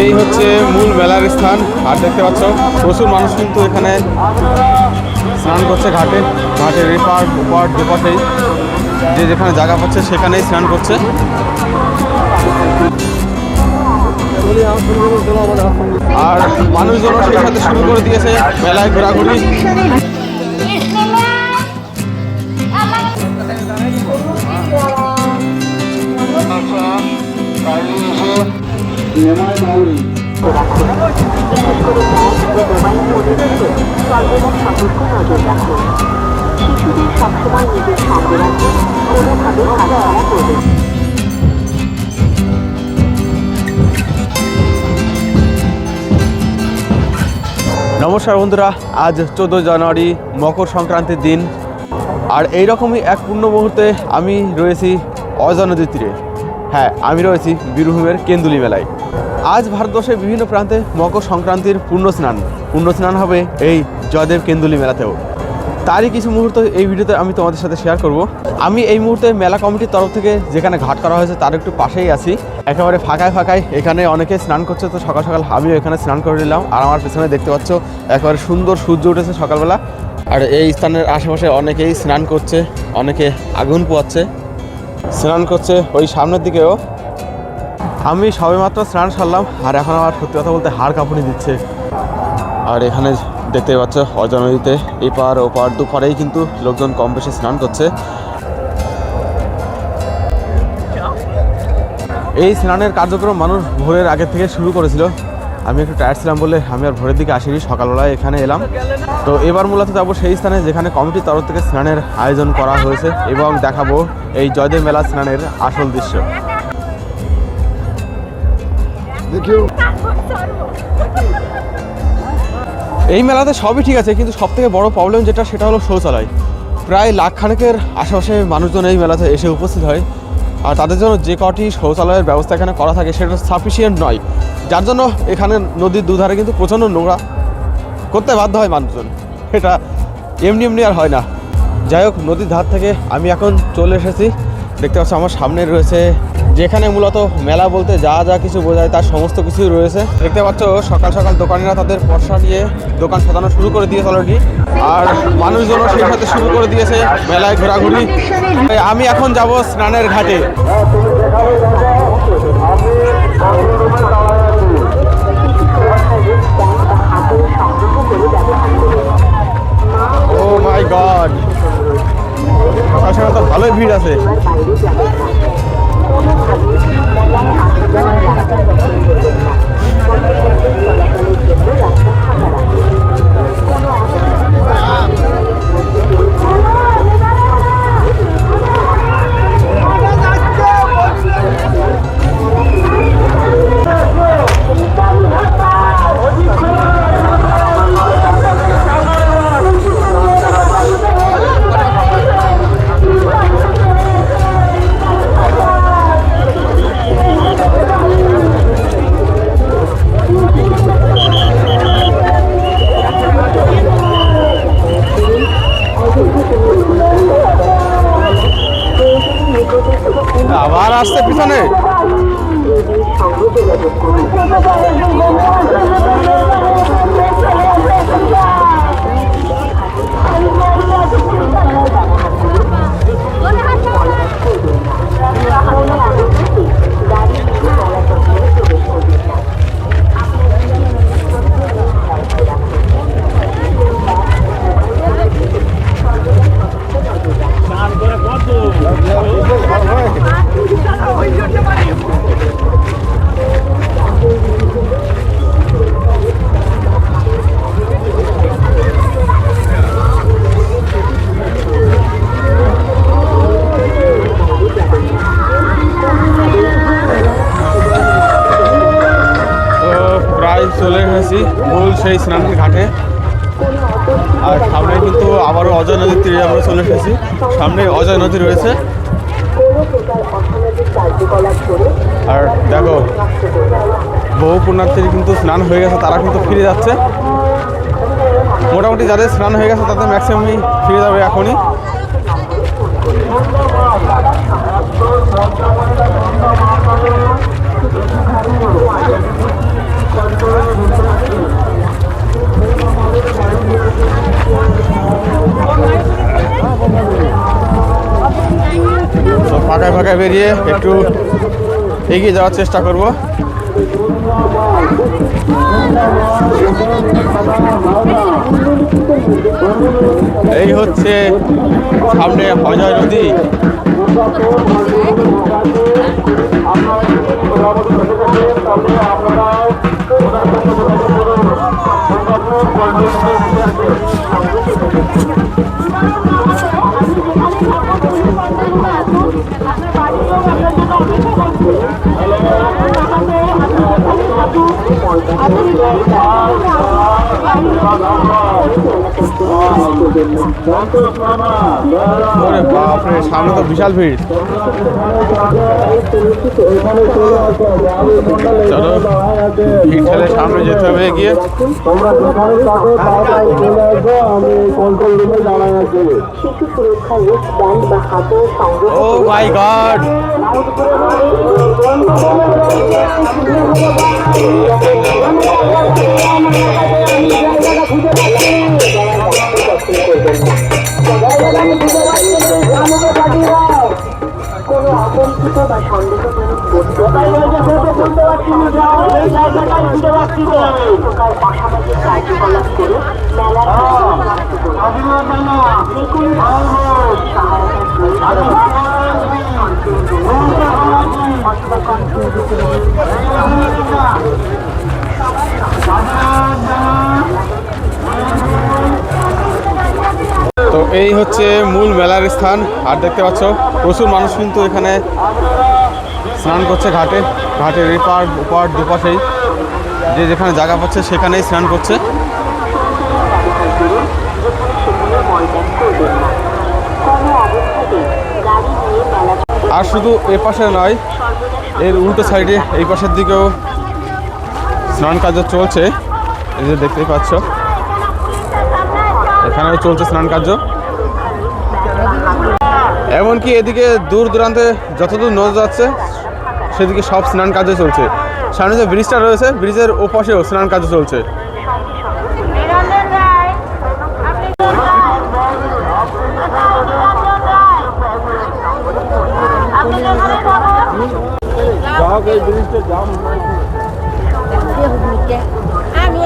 এই হচ্ছে মূল মেলার স্থান আর দেখতে পাচ্ছ। প্রচুর মানুষ কিন্তু এখানে স্নান করছে ঘাটে। ঘাটের এপার ওপার দুপাশেই যে যেখানে জায়গা পাচ্ছে সেখানেই স্নান করছে। আর মানুষজন সেই সাথে শুরু করে দিয়েছে মেলায় ঘোরাঘুরি। নমস্কার বন্ধুরা, আজ চোদ্দ জানুয়ারি, মকর সংক্রান্তির দিন। আর এই রকমই এক পূর্ণ মুহূর্তে আমি রয়েছি অজয় নদীর তীরে। হ্যাঁ আমি রয়েছি বীরভূমের কেন্দুলি মেলায়। আজ ভারতবর্ষের বিভিন্ন প্রান্তে মকর সংক্রান্তির পূর্ণ স্নান পূর্ণ স্নান হবে এই জয়দেব কেন্দুলি মেলাতেও। তারই কিছু মুহূর্ত এই ভিডিওতে আমি তোমাদের সাথে শেয়ার করব। আমি এই মুহূর্তে মেলা কমিটির তরফ থেকে যেখানে ঘাট করা হয়েছে তার একটু পাশেই আছি। একেবারে ফাঁকায় ফাঁকায় এখানে অনেকে স্নান করছে, তো সকাল সকাল আমিও এখানে স্নান করে নিলাম। আর আমার পেছনে দেখতে পাচ্ছ, একেবারে সুন্দর সূর্য উঠেছে সকালবেলা। আর এই স্থানের আশেপাশে অনেকেই স্নান করছে, অনেকে আগুন পোয়াচ্ছে। স্নান করছে ওই সামনের দিকেও। আমি সবেমাত্র স্নান সারলাম, আর এখন আমার সত্যি কথা বলতে হাড় কাঁপুনি দিচ্ছে। আর এখানে দেখতে পাচ্ছ অজয় নদীতে এপার ওপার দুপারেই কিন্তু লোকজন কম বেশি স্নান করছে। এই স্নানের কার্যক্রম মানুষ ভোরের আগে থেকে শুরু করেছিল। আমি একটু টায়ার ছিলাম বলে আমি আর ভোরের দিকে আসিনি সকালবেলায় এখানে এলাম। তো এবার মূলত যাব সেই স্থানে যেখানে কমিটির তরফ থেকে স্নানের আয়োজন করা হয়েছে এবং দেখাবো এই জয়দেব মেলা স্নানের আসল দৃশ্য। এই মেলাতে সবই ঠিক আছে কিন্তু সব থেকে বড় প্রবলেম যেটা সেটা হলো শৌচালয়। প্রায় লাখ খানেকের আশেপাশে মানুষজন এই মেলাতে এসে উপস্থিত হয়। আর তাদের জন্য যে কটি শৌচালয়ের ব্যবস্থা এখানে করা থাকে সেটা সাফিসিয়েন্ট নয়। যার জন্য এখানে নদীর দুধারে কিন্তু প্রচণ্ড নোংরা করতে বাধ্য হয় মানুষজন। এটা এমনি এমনি আর হয় না। যাই হোক, নদীর ধার থেকে আমি এখন চলে এসেছি। দেখতে পাচ্ছি আমার সামনে রয়েছে যেখানে মূলত মেলা বলতে যা যা কিছু বোঝায় তার সমস্ত কিছুই রয়েছে। দেখতে পাচ্ছ, সকাল সকাল দোকানিরা তাদের পর্সা নিয়ে দোকান সাজানো শুরু করে দিয়েছে অলরেডি আর মানুষজনও সেই সাথে শুরু করে দিয়েছে মেলায় ঘোরাঘুরি। আমি এখন যাব স্নানের ঘাটে। ও মাই গড সকাল ভালোই ভিড় আছে। আমরা চলে এসেছি। সামনে অজয় নদী রয়েছে। আর দেখো, বহু পুণ্যার্থীর কিন্তু স্নান হয়ে গেছে, তারা কিন্তু ফিরে যাচ্ছে। মোটামুটি যাদের স্নান হয়ে গেছে, তাদের ম্যাক্সিমামই ফিরে যাবে এখনই। গিয়ে একটু এগিয়ে যাওয়ার চেষ্টা করব। এই হচ্ছে সামনে অজয় নদী। ওরে বাপরে, সামনে তো বিশাল ভিড়। চলো, ভিড় ঠেলে সামনে যেতে হবে আমি কন্ট্রোল ও মাই গড। কোনো আতঙ্কিত বা সন্দেহজনক বস্তু প্রকার অসামাজিক কার্যকলাপ করে মেলার অথবা কন্ট্রোল তো এই হচ্ছে মূল মেলার স্থান, আর দেখতে পাচ্ছ, প্রচুর মানুষ কিন্তু এখানে স্নান করছে ঘাটে। ঘাটের এপার ওপার দুপাশেই, যে যেখানে জায়গা পাচ্ছে সেখানেই স্নান করছে। আর শুধু এ পাশে নয়, এর উল্টো সাইডে এই পাশের দিকেও স্নান কার্য চলছে। এই যে দেখতেই পাচ্ছ, এখানেও চলছে স্নান কার্য। এমনকি এদিকে দূর দূরান্তে যতদূর নজর যাচ্ছে, সেদিকে সব স্নান কার্য চলছে। সামনে যে ব্রিজটা রয়েছে, ব্রিজের ওপাশেও স্নান কার্য চলছে। আমি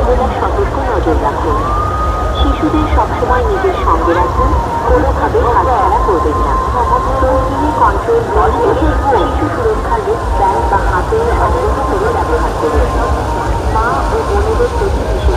সর্বদা সতর্ক নজর রাখুন। শিশুদের সবসময় নিজের সঙ্গে রাখুন, কোনোভাবে হাতছাড়া করবেন না। প্রয়োজনে কন্ট্রোল বল শিশু সুরক্ষা রিস্ক বা হাতে সংগ্রহ করে ব্যবহার করুন। মা ও বোনেদের প্রতি বিশেষ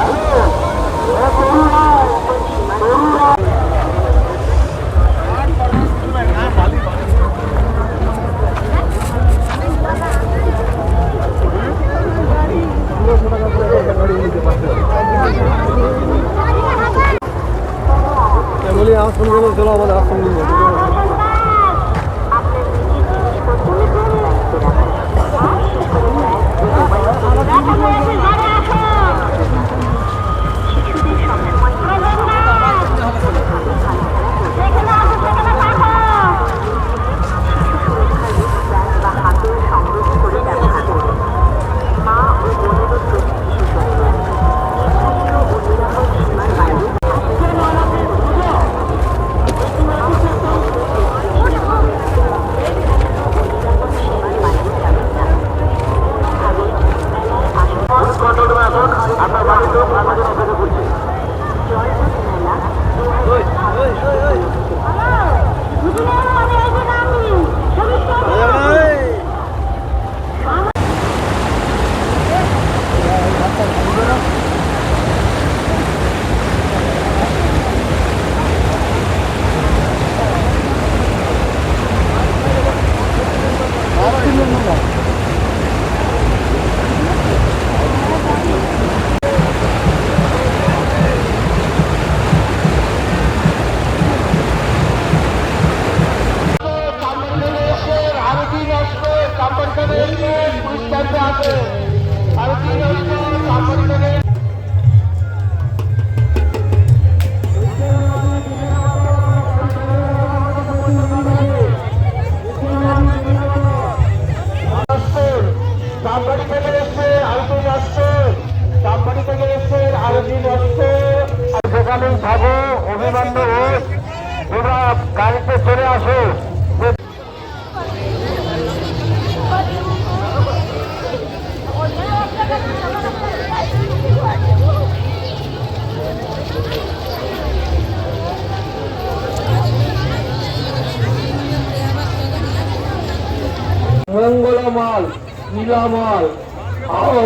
আরও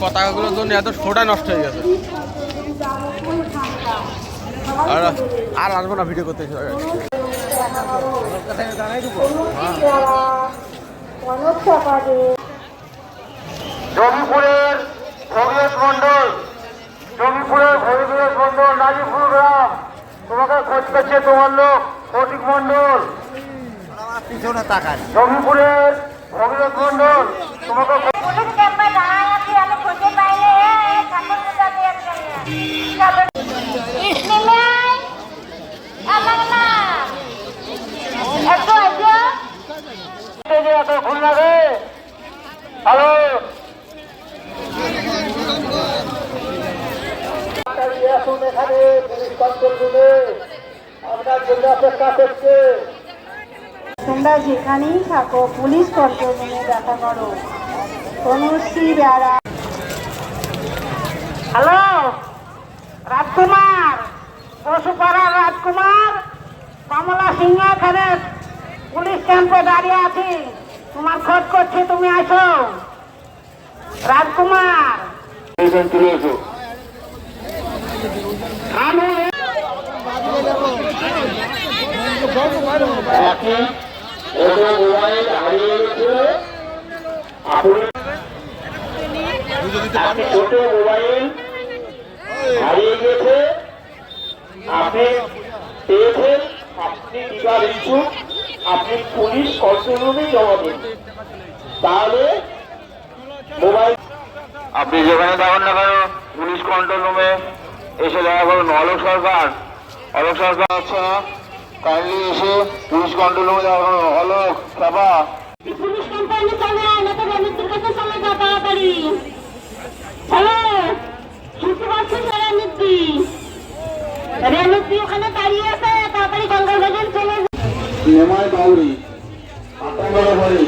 পতাকাগুলোর জন্য এত শোটা নষ্ট হয়ে গেছে। আর আর আসব না ভিডিও করতে জমিপুরের ভগীরথ মন্ডল জমিপুরের ভগীরথ মন্ডল নাজিপুর গ্রাম। তোমাকে খোঁজ করছে তোমার লোক কৌশিক মন্ডল পিছনে তাকান জমিপুরের ভগীরথ মন্ডল তোমাকে খোঁজ- পুলিশ ক্যাম্পে দাঁড়ায় আছি আমি খুঁজে পাইলে ঠাকুর পূজা দিয়ে ইসমিলাই আমার না একটু আইডিয়া এই যে এত ভুল লাগে হ্যালো আসুন এখানে পুলিশ কন্ট্রোল রুমে আপনার জন্য অপেক্ষা করছে তোমরা যেখানেই থাকো পুলিশ কন্ট্রোল রুমে দেখা করো। তনুশ্রী বেড়া হ্যালো রাজকুমার পশুপাড়ার রাজকুমার কমলা সিংহ এখানে। পুলিশ ক্যাম্পে দাঁড়িয়ে আছি। তোমার খোঁজ করছি তুমি আসো রাজকুমার। তুলে এসো আমি হারিয়ে আপনি হারিয়ে গেছে আপনি আপনি পুলিশ কন্ট্রোল জমা দিন তাহলে মোবাইল আপনি যেখানে থাকুন না কেন, পুলিশ কন্ট্রোল রুমে এসে দেখা করুন। অলোক সরকার অলোক সরকার না কাইন্ডলি এসে পুলিশ কন্ট্রোল রুমে দেখা অলোক চাপা। পুলিশ কোম্পানি চলে না তো রমিত্রের কাছে চলে যা তাড়াতাড়ি। চলো শুনতে পাচ্ছি তো রেমিত্রি রেমিত্রি ওখানে দাঁড়িয়ে আছে তাড়াতাড়ি গঙ্গা চলে। যা। নেমায় বাউরি আতঙ্গের বাড়ি।